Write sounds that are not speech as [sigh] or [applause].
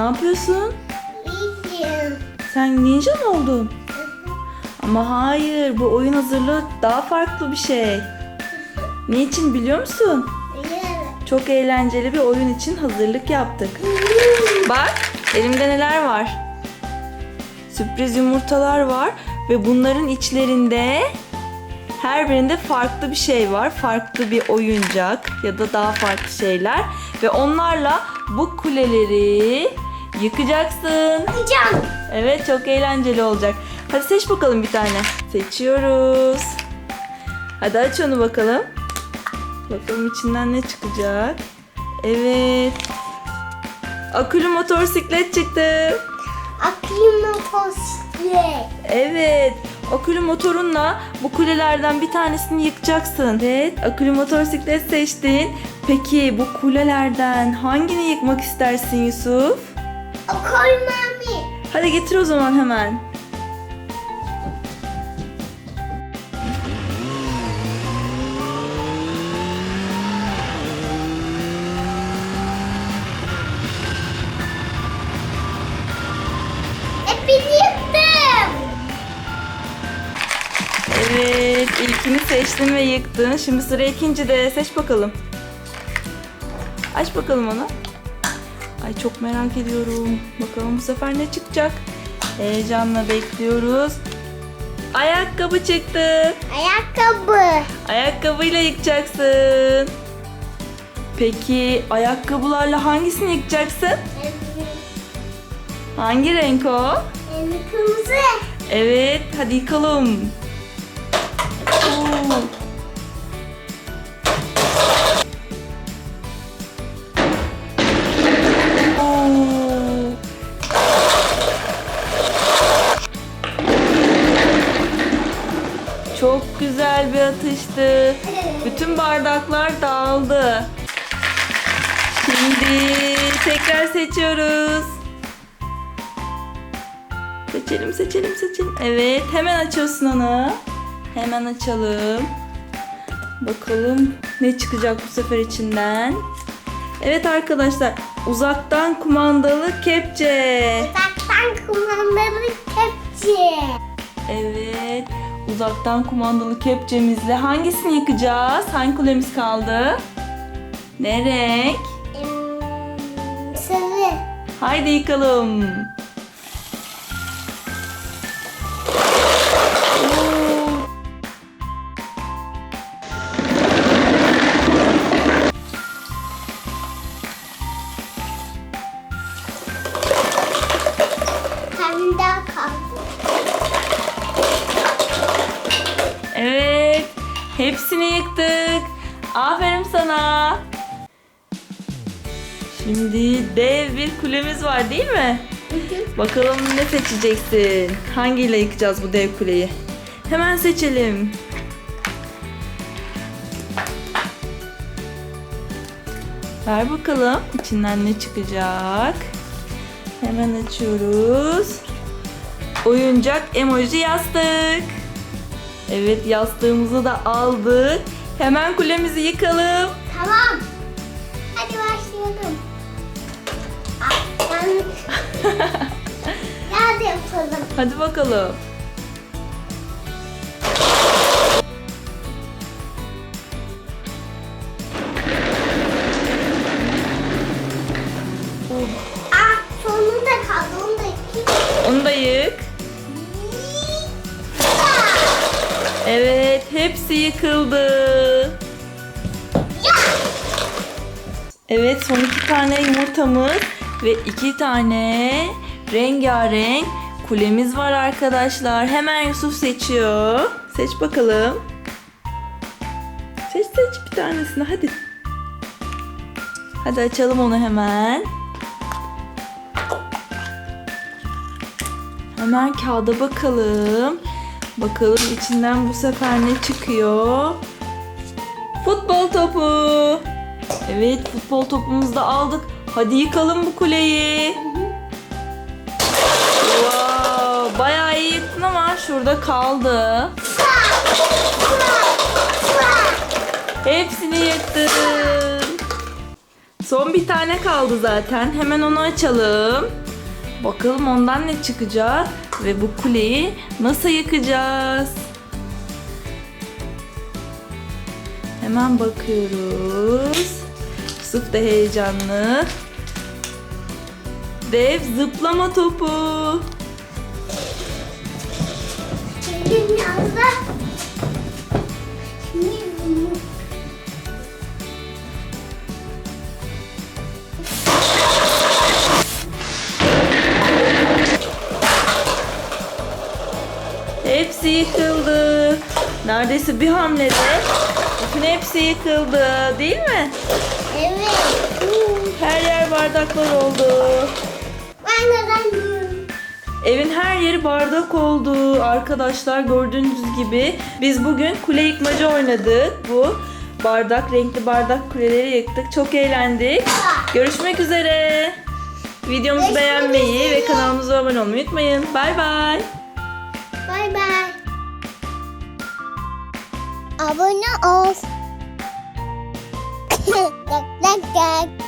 Ne yapıyorsun? İyiyim. Sen ninja mı oldun? Ama hayır, bu oyun hazırlığı daha farklı bir şey. Niçin biliyor musun? Çok eğlenceli bir oyun için hazırlık yaptık. Bak, elimde neler var? Sürpriz yumurtalar var ve bunların içlerinde her birinde farklı bir şey var. Farklı bir oyuncak ya da daha farklı şeyler ve onlarla bu kuleleri yıkacaksın. Can. Evet çok eğlenceli olacak. Hadi seç bakalım bir tane. Seçiyoruz. Hadi aç onu bakalım. Bakalım içinden ne çıkacak. Evet. Akülü motosiklet çıktı. Aklıma poşet. Evet. Akülü motorunla bu kulelerden bir tanesini yıkacaksın. Evet. Akülü motosiklet seçtin. Peki bu kulelerden hangini yıkmak istersin Yusuf? O koymamı. Hadi getir o zaman hemen. Yıktım. Evet, ilkini seçtin ve yıktın. Şimdi sıra ikinci de seç bakalım. Aç bakalım onu. Ay çok merak ediyorum. Bakalım bu sefer ne çıkacak? Heyecanla bekliyoruz. Ayakkabı çıktı. Ayakkabı. Ayakkabıyla yıkacaksın. Peki ayakkabılarla hangisini yıkacaksın? Hangi renk o? Kırmızı. Evet, hadi yıkalım. Oo. Çok güzel bir atıştı. Bütün bardaklar dağıldı. Şimdi tekrar seçiyoruz. Seçelim, seçelim, seçelim. Evet, hemen açıyorsun onu. Hemen açalım. Bakalım ne çıkacak bu sefer içinden. Evet arkadaşlar, uzaktan kumandalı kepçe. Uzaktan kumandalı kepçe. Evet, uzaktan kumandalı kepçemizle hangisini yıkacağız? Hangi kulemiz kaldı? Ne renk? Hmm, sarı. Haydi yıkalım. Oo. Hepsini yıktık. Aferin sana. Şimdi dev bir kulemiz var değil mi? [laughs] Bakalım ne seçeceksin? Hangiyle yıkacağız bu dev kuleyi? Hemen seçelim. Ver bakalım içinden ne çıkacak. Hemen açıyoruz. Oyuncak emoji yastık. Evet yastığımızı da aldık. Hemen kulemizi yıkalım. Tamam. Hadi başlayalım. Ah, ben... [laughs] Hadi yapalım. Hadi bakalım. Hepsi yıkıldı. Evet son iki tane yumurtamız ve iki tane rengarenk kulemiz var arkadaşlar. Hemen Yusuf seçiyor. Seç bakalım. Seç seç bir tanesini hadi. Hadi açalım onu hemen. Hemen kağıda bakalım. Bakalım içinden bu sefer ne çıkıyor. Futbol topu. Evet futbol topumuzu da aldık. Hadi yıkalım bu kuleyi. Wow, bayağı iyi yıktın ama şurada kaldı. Hepsini yıktın. Son bir tane kaldı zaten. Hemen onu açalım. Bakalım ondan ne çıkacak ve bu kuleyi nasıl yıkacağız? Hemen bakıyoruz. Yusuf da heyecanlı. Dev zıplama topu. Benim yazda. Şimdi Neredeyse bir hamlede bütün hepsi yıkıldı değil mi? Evet. Her yer bardaklar oldu. Ben neden Evin her yeri bardak oldu. Arkadaşlar gördüğünüz gibi biz bugün kule yıkmaca oynadık. Bu bardak, renkli bardak kuleleri yıktık. Çok eğlendik. Görüşmek üzere. Videomuzu Görüşmek beğenmeyi üzere. ve kanalımıza abone olmayı unutmayın. Bay bay. Bay bay. abone ol. [laughs]